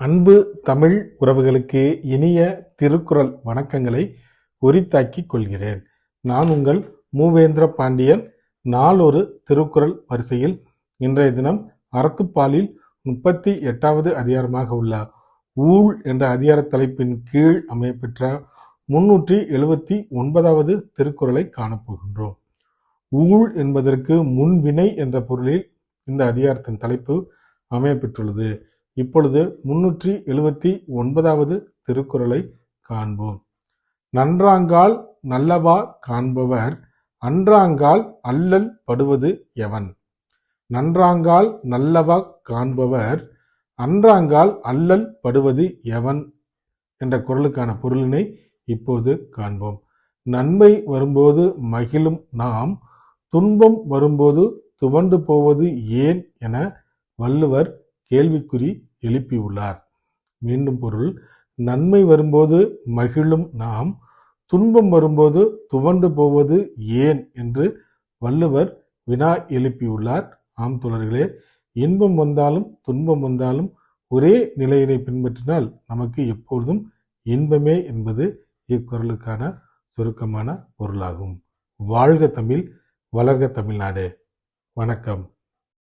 அன்பு தமிழ் உறவுகளுக்கு இனிய திருக்குறள் வணக்கங்களை உரித்தாக்கிக் கொள்கிறேன். நான் உங்கள் மூவேந்திர பாண்டியன். நாளொரு திருக்குறள் வரிசையில் இன்றைய தினம் அறத்துப்பாலில் முப்பத்தி எட்டாவது அதிகாரமாக உள்ள ஊழ் என்ற அதிகார தலைப்பின் கீழ் அமையப்பெற்ற முன்னூற்றி எழுபத்தி ஒன்பதாவது திருக்குறளை காணப்போகின்றோம். ஊழ் என்பதற்கு முன்வினை என்ற பொருளில் இந்த அதிகாரத்தின் தலைப்பு அமையப்பெற்றுள்ளது. இப்பொழுது முன்னூற்றி எழுபத்தி ஒன்பதாவது திருக்குறளை காண்போம். நன்றாங்கால் நல்லவா காண்பவர் அன்றாங்கால் அல்லல் படுவது எவன்? நன்றாங்கால் நல்லவா காண்பவர் அன்றாங்கால் அல்லல் படுவது எவன்? என்ற குரலுக்கான பொருளினை இப்போது காண்போம். நன்மை வரும்போது மகிழும் நாம் துன்பம் வரும்போது துவண்டு போவது ஏன் என வள்ளுவர் கேள்விக்குறி எழுப்பியுள்ளார் மீண்டும் பொருள் நன்மை வரும்போது மகிழும் நாம் துன்பம் வரும்போது துவண்டு போவது ஏன் என்று வள்ளுவர் வினா எழுப்பியுள்ளார் ஆம் தோழர்களே இன்பம் வந்தாலும் துன்பம் வந்தாலும் ஒரே நிலையினை பின்பற்றினால் நமக்கு எப்பொழுதும் இன்பமே என்பது இக்குரலுக்கான சுருக்கமான பொருளாகும். வாழ்க தமிழ் வளர்க தமிழ்நாடு. வணக்கம்.